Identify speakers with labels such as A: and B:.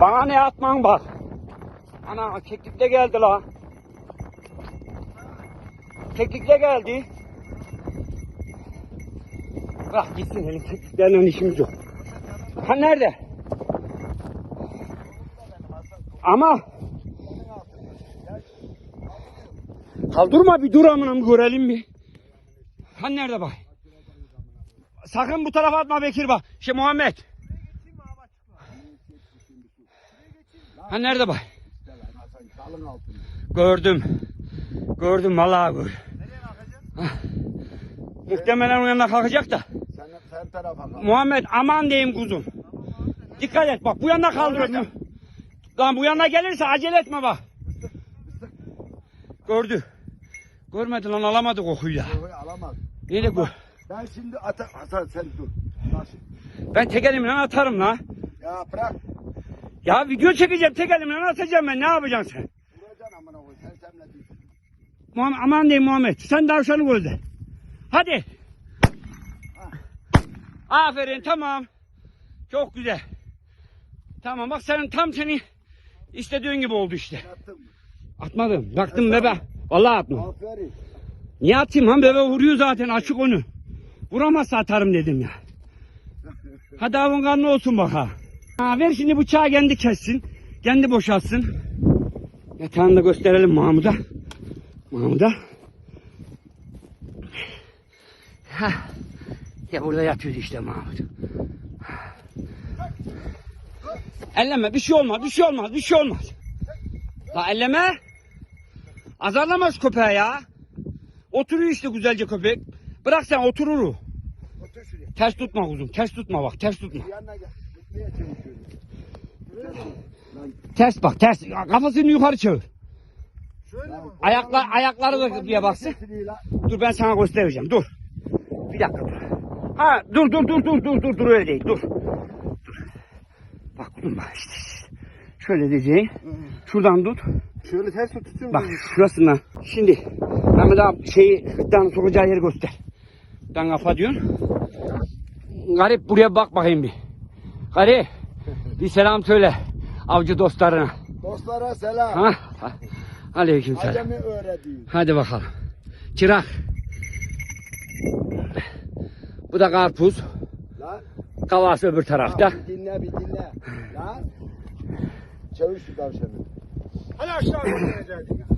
A: Bana ne atman bak. Ana keklikle geldi la. Keklikle geldi. Bırak gitsin elin kekliklerle işimiz yok. Ha nerede? Ama Kaldırma bir dur amına görelim bir. Ha nerede bak? Sakın bu tarafa atma Bekir bak. Şey Muhammed. Ha nerede
B: altında.
A: Gördüm. Gördüm vallahi. Hah. Muhtemelen o yanına kalkacak da.
B: Sen, sen tarafa kal.
A: Muhammed aman diyeyim kuzum. Dikkat et bak bu yana kaldırıyor. Lan bu yana gelirse acele etme bak. Gördü. Görmedi lan alamadı kokuyu.
B: Kokuyu alamaz.
A: Neyle gör?
B: Ben şimdi ata Hasan sen dur.
A: Ben tek elimle atarım la.
B: Ya bırak.
A: Ya video çekeceğim tek elimle atacağım ben ne yapacaksın sen?
B: Vuracaksın amına koy. Sen semle.
A: Muhammed, aman diyeyim Muhammed. Sen tavşanı gözle. Hadi. Aferin tamam. Çok güzel. Tamam bak senin tam seni istediğin gibi oldu işte.
B: Attın mı?
A: Atmadım. Baktım bebe. Vallahi atmadım.
B: Aferin.
A: Niye atayım han bebe vuruyor zaten açık onu. Vuramazsa atarım dedim ya. Hadi avun kanlı olsun baka. Ha, ver şimdi bıçağı kendi kessin. Kendi boşaltsın. Yatağını da gösterelim. Mahmut'a. Hah. Ya burada yatıyor işte Mahmut. Elleme bir şey olmaz bir şey olmaz bir şey olmaz. La elleme. Azarlamaz köpeği ya. Oturuyor işte güzelce köpek. Bırak sen oturur o.
B: Otur şuraya.
A: Ters tutma kuzum. Ters tutma bak. Ters tutma.
B: Yanına gel. Gitmeye çalışıyorum. Lan
A: Ters bak. Ters. Kafasını yukarı çevir.
B: şöyle mi?
A: Ayaklar, ayakları da bir baksın. Dur ben sana göstereceğim. Dur. Bir dakika dur. Ha dur dur dur dur dur dur dur öyle değil. Dur. Dur. Bak kuzum bak işte. Şöyle diyeceğim. Şuradan tut.
B: Şöyle ters tut tutuyorum.
A: Bak şurasından. Şimdi Mehmet abi şeyi gırtlağını sokacağı yeri göster. Ben kafa diyorsun. Garip buraya bak bakayım bir. Garip bir selam söyle avcı dostlarına.
B: Dostlara selam.
A: Ha? ha. Aleyküm selam.
B: Acemi öğretiyor.
A: Hadi bakalım. Çırak. Bu da karpuz.
B: Lan.
A: Kavası öbür tarafta.
B: Bir dinle bir dinle. Lan. Çevir şu tavşanı. Hani aşağı inecektin ya.